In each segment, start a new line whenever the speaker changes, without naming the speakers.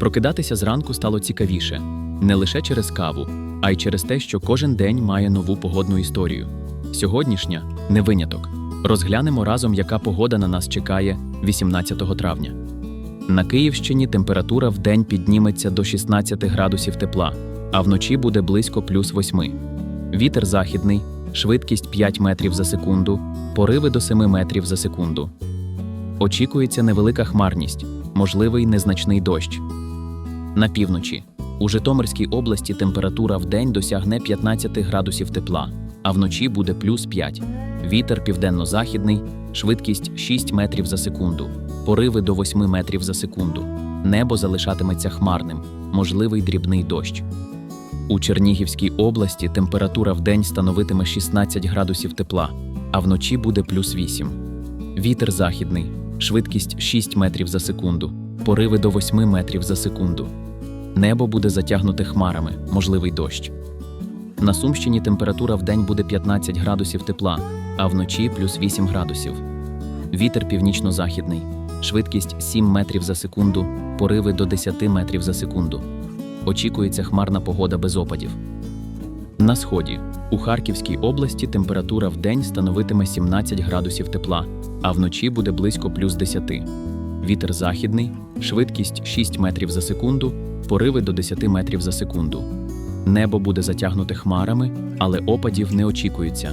Прокидатися зранку стало цікавіше не лише через каву, а й через те, що кожен день має нову погодну історію. Сьогоднішня не виняток. Розглянемо разом, яка погода на нас чекає 18 травня. На Київщині температура в день підніметься до 16 градусів тепла, а вночі буде близько плюс 8. Вітер західний, швидкість 5 метрів за секунду, пориви до 7 метрів за секунду. Очікується невелика хмарність, можливий незначний дощ. На півночі. У Житомирській області температура в день досягне 15 градусів тепла, а вночі буде плюс 5. Вітер південно-західний, швидкість 6 метрів за секунду, пориви до 8 метрів за секунду. Небо залишатиметься хмарним, можливий дрібний дощ. У Чернігівській області температура в день становитиме 16 градусів тепла, а вночі буде плюс 8. Вітер західний, швидкість 6 метрів за секунду, пориви до 8 метрів за секунду. Небо буде затягнуте хмарами, можливий дощ. На Сумщині температура в день буде 15 градусів тепла, а вночі плюс 8 градусів. Вітер північно-західний, швидкість 7 метрів за секунду, пориви до 10 метрів за секунду. Очікується хмарна погода без опадів. На сході у Харківській області температура в день становитиме 17 градусів тепла, а вночі буде близько плюс 10. Вітер західний, швидкість 6 метрів за секунду, пориви до 10 метрів за секунду. Небо буде затягнуте хмарами, але опадів не очікується.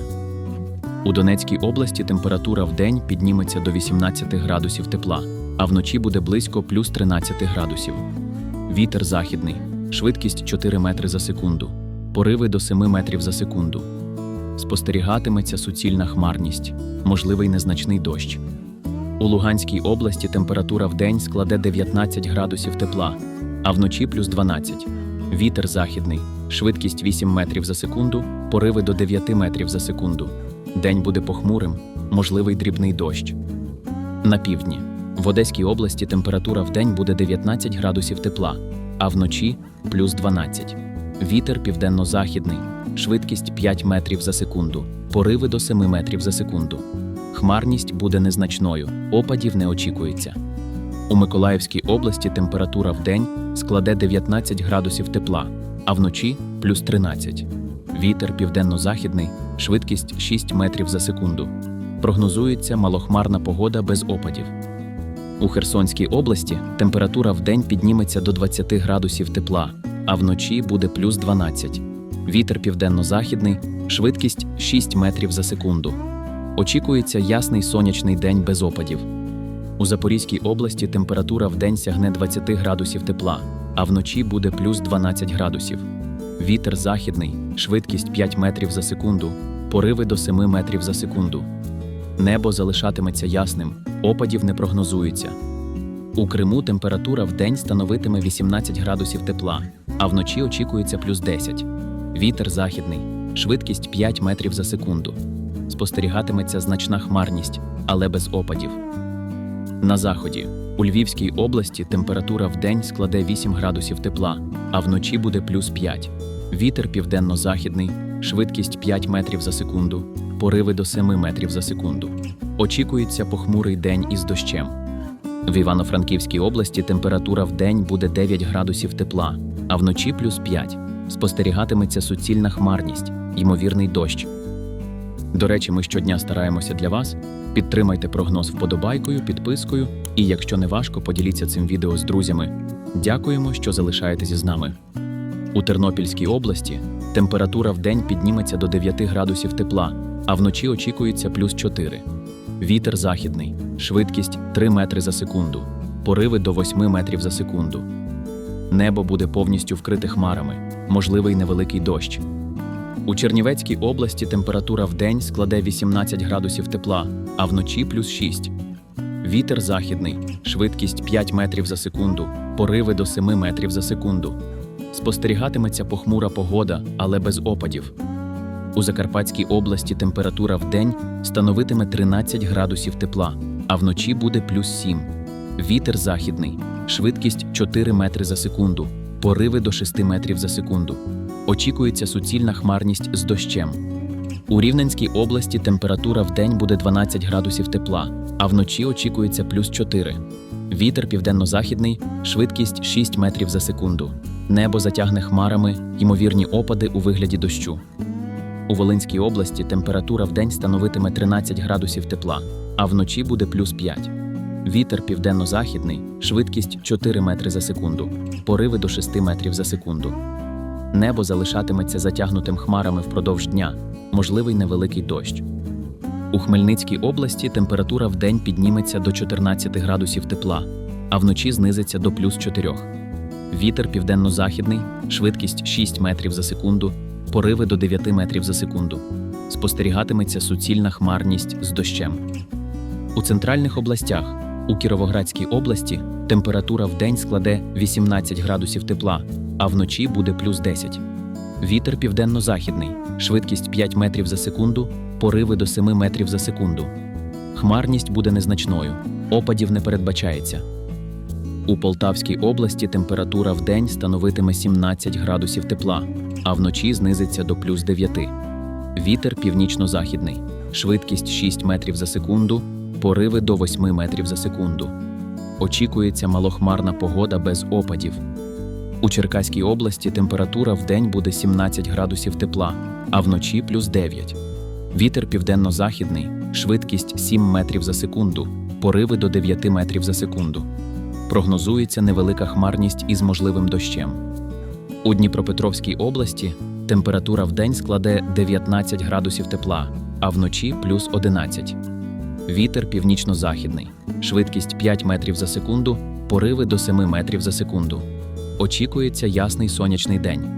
У Донецькій області температура в день підніметься до 18 градусів тепла, а вночі буде близько плюс 13 градусів. Вітер західний, швидкість 4 метри за секунду, пориви до 7 метрів за секунду. Спостерігатиметься суцільна хмарність, можливий незначний дощ. У Луганській області температура в день складе 19 градусів тепла, а вночі плюс 12. Вітер західний, швидкість 8 метрів за секунду, пориви до 9 метрів за секунду. День буде похмурим, можливий дрібний дощ. На півдні. В Одеській області температура в день буде 19 градусів тепла, а вночі плюс 12. Вітер південно-західний, швидкість 5 метрів за секунду, пориви до 7 метрів за секунду. Хмарність буде незначною, опадів не очікується. У Миколаївській області температура в день складе 19 градусів тепла, а вночі плюс 13. Вітер південно-західний, швидкість 6 метрів за секунду. Прогнозується малохмарна погода без опадів. У Херсонській області температура в день підніметься до 20 градусів тепла, а вночі буде плюс 12. Вітер південно-західний, швидкість 6 метрів за секунду. Очікується ясний сонячний день без опадів. У Запорізькій області температура в день сягне 20 градусів тепла, а вночі буде плюс 12 градусів. Вітер західний, швидкість 5 метрів за секунду, пориви до 7 метрів за секунду. Небо залишатиметься ясним, опадів не прогнозується. У Криму температура в день становитиме 18 градусів тепла, а вночі очікується плюс 10. Вітер західний, швидкість 5 метрів за секунду. Спостерігатиметься значна хмарність, але без опадів. На заході у Львівській області температура в день складе 8 градусів тепла, а вночі буде плюс 5. Вітер південно-західний, швидкість 5 метрів за секунду, пориви до 7 метрів за секунду. Очікується похмурий день із дощем. В Івано-Франківській області температура в день буде 9 градусів тепла, а вночі плюс 5. Спостерігатиметься суцільна хмарність, ймовірний дощ. До речі, ми щодня стараємося для вас. Підтримайте прогноз вподобайкою, підпискою, і якщо не важко, поділіться цим відео з друзями. Дякуємо, що залишаєтеся з нами. У Тернопільській області температура в день підніметься до 9 градусів тепла, а вночі очікується плюс 4. Вітер західний, швидкість 3 метри за секунду, пориви до 8 метрів за секунду. Небо буде повністю вкрите хмарами, можливий невеликий дощ. У Чернівецькій області температура в день складе 18 градусів тепла, а вночі плюс 6. Вітер західний, швидкість 5 метрів за секунду, пориви до 7 метрів за секунду. Спостерігатиметься похмура погода, але без опадів. У Закарпатській області температура в день становитиме 13 градусів тепла, а вночі буде плюс 7. Вітер західний, швидкість 4 метри за секунду, пориви до 6 метрів за секунду. Очікується суцільна хмарність з дощем. У Рівненській області температура в день буде 12 градусів тепла, а вночі очікується плюс 4. Вітер південно-західний, швидкість 6 метрів за секунду. Небо затягне хмарами, ймовірні опади у вигляді дощу. У Волинській області температура вдень становитиме 13 градусів тепла, а вночі буде плюс 5. Вітер південно-західний, швидкість 4 метри за секунду, пориви до 6 метрів за секунду. Небо залишатиметься затягнутим хмарами впродовж дня, можливий невеликий дощ. У Хмельницькій області температура вдень підніметься до 14 градусів тепла, а вночі знизиться до плюс 4. Вітер південно-західний, швидкість 6 метрів за секунду, пориви до 9 метрів за секунду. Спостерігатиметься суцільна хмарність з дощем. У центральних областях у Кіровоградській області температура вдень складе 18 градусів тепла, а вночі буде плюс 10. Вітер південно-західний, швидкість 5 метрів за секунду, пориви до 7 метрів за секунду. Хмарність буде незначною, опадів не передбачається. У Полтавській області температура вдень становитиме 17 градусів тепла, а вночі знизиться до плюс 9. Вітер північно-західний, швидкість 6 метрів за секунду, пориви до 8 метрів за секунду. Очікується малохмарна погода без опадів. У Черкаській області температура вдень буде 17 градусів тепла, а вночі плюс 9. Вітер південно-західний, швидкість 7 метрів за секунду, пориви до 9 метрів за секунду. Прогнозується невелика хмарність із можливим дощем. У Дніпропетровській області температура вдень складе 19 градусів тепла, а вночі плюс 11. Вітер північно-західний, швидкість 5 метрів за секунду, пориви до 7 метрів за секунду. Очікується ясний сонячний день.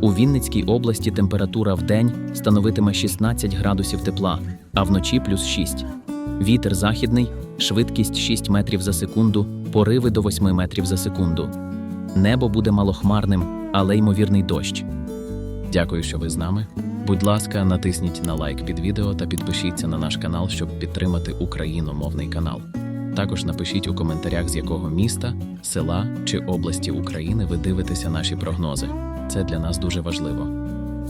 У Вінницькій області температура вдень становитиме 16 градусів тепла, а вночі плюс 6. Вітер західний, швидкість 6 метрів за секунду, пориви до 8 метрів за секунду. Небо буде малохмарним, але ймовірний дощ. Дякую, що ви з нами. Будь ласка, натисніть на лайк під відео та підпишіться на наш канал, щоб підтримати україномовний канал. Також напишіть у коментарях, з якого міста, села чи області України ви дивитеся наші прогнози. Це для нас дуже важливо.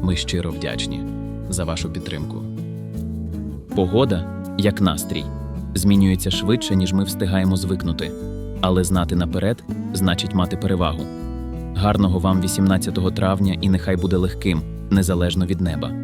Ми щиро вдячні за вашу підтримку. Погода, як настрій, змінюється швидше, ніж ми встигаємо звикнути. Але знати наперед значить мати перевагу. Гарного вам 18 травня і нехай буде легким, незалежно від неба.